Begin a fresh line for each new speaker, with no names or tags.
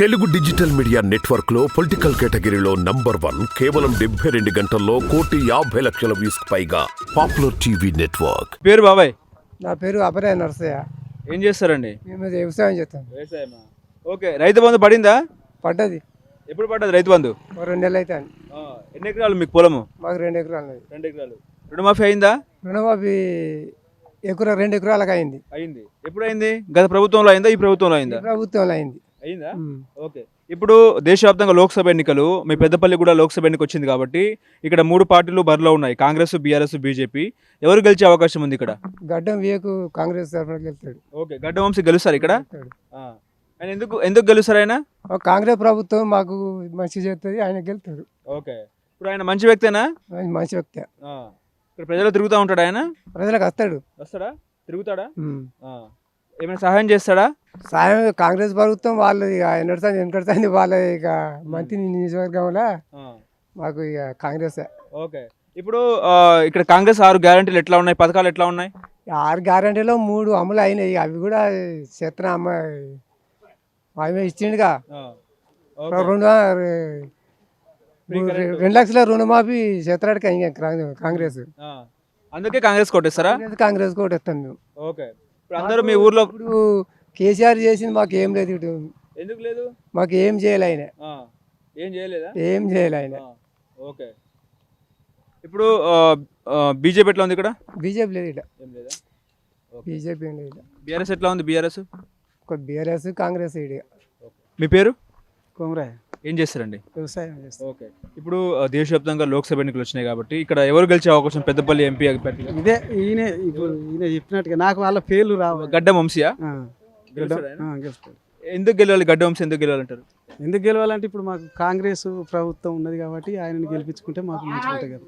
Telugu digital media నెట్వర్క్లో పొలిటికల్ కేటగిరీలో నంబర్ వన్ కేవలం డెబ్బై రెండు గంటల్లో కోటి యాభై లక్షల వ్యూస్ పైగా పాపులర్ టీవీ నెట్వర్క్.
పేరు బాబాయ్.
నా పేరు అపరాయ నరసయ్య.
ఏం చేస్తారండి?
మేము వ్యవసాయం చేస్తాం.
వ్యవసాయమా? ఓకే రైతు బంధు పడిందా?
పడ్డది.
ఎప్పుడు పడ్డది రైతు బంధు?
ఓ రెండు నెలలు అయితే
ఎన్ని ఎకరాలు మీకు పొలము?
మాకు రెండు ఎకరాలు
రెండు ఎకరాలు. రుణమాఫీ అయిందా?
రుణమాఫీ ఎకరా రెండు ఎకరాలకు అయింది.
అయింది. ఎప్పుడు అయింది? గత ప్రభుత్వంలో అయిందా? ఈ ప్రభుత్వంలో
ఈ
అయిందా
ప్రభుత్వంలో అయింది.
అయిందా. ఓకే. ఇప్పుడు దేశవ్యాప్తంగా లోక్సభ ఎన్నికలు మీ పెద్దపల్లి కూడా లోక్సభ ఎన్నిక వచ్చింది కాబట్టి ఇక్కడ మూడు పార్టీలు బరిలో ఉన్నాయి కాంగ్రెస్ బీఆర్ఎస్ బీజేపీ. ఎవరు గెలిచే అవకాశం ఉంది ఇక్కడ?
గడ్డం వియకు కాంగ్రెస్ తరఫున గెలుస్తాడు.
ఓకే. గడ్డ వంశీ గెలుస్తారు ఇక్కడ. ఆయన ఎందుకు ఎందుకు గెలుస్తారు ఆయన?
కాంగ్రెస్ ప్రభుత్వం మాకు మంచి చేస్తుంది ఆయన గెలుతాడు
ఓకే. ఇప్పుడు ఆయన మంచి వ్యక్తేనా?
మంచి వ్యక్తి.
ఇక్కడ ప్రజలు తిరుగుతూ ఉంటాడు ఆయన?
ప్రజలకు వస్తాడు.
వస్తాడా? తిరుగుతాడా. ఏమైనా సహాయం చేస్తాడా?
సాయం కాంగ్రెస్ ప్రభుత్వం వాళ్ళు ఇక ఎన్నడతాను వెనకడతాను వాళ్ళ ఇక మంత్రి నియోజకవర్గంలో. మాకు ఇక కాంగ్రెస్.
ఓకే. ఇప్పుడు ఇక్కడ కాంగ్రెస్ ఆరు గ్యారంటీలు ఎట్లా ఉన్నాయి? పథకాలు ఎట్లా ఉన్నాయి?
ఆరు గ్యారంటీలో మూడు అమలు అయినాయి. అవి కూడా చేతన అమ్మ ఆమె ఇచ్చిండుగా. రెండు రెండు లక్షల రుణమాఫీ చేతరాడికి కాంగ్రెస్.
అందుకే కాంగ్రెస్ కొట్టేస్తారా
కాంగ్రెస్ మేము.
ఓకే. ఇప్పుడు అందరూ మీ ఊర్లో
ఇప్పుడు కేసీఆర్ చేసింది మాకు ఏం లేదు ఇటు.
ఎందుకు లేదు?
మాకు ఏం చేయాలి ఆయన.
ఏం చేయలేదా?
ఏం చేయాలి ఆయన.
ఓకే. ఇప్పుడు బీజేపీ ఎట్లా ఉంది ఇక్కడ?
బీజేపీ లేదు ఇట
ఏం లేదా?
బీజేపీ ఏం లేదు
బీఆర్ఎస్ ఎట్లా ఉంది బీఆర్ఎస్?
ఒక బీఆర్ఎస్ కాంగ్రెస్
మీ పేరు?
కుమరాయ్
ఏం చేస్తారండి?
వ్యవసాయం
ఓకే. ఇప్పుడు దేశవ్యాప్తంగా లోక్సభ ఎన్నికలు వచ్చినాయి కాబట్టి ఇక్కడ ఎవరు గెలిచే అవకాశం పెద్దపల్లి ఎంపీ
ఇదే ఈయన ఇప్పుడు ఈయన చెప్పినట్టుగా నాకు వాళ్ళ పేర్లు రావు
గడ్డ వంశీయా?
గెలుస్తాడు
ఎందుకు గెలవాలి? గడ్డ వంశీ ఎందుకు గెలవాలంటారు?
ఎందుకు గెలవాలంటే ఇప్పుడు మాకు కాంగ్రెస్ ప్రభుత్వం ఉన్నది కాబట్టి ఆయనని గెలిపించుకుంటే మాకు మంచిగా ఉంటుంది కదా.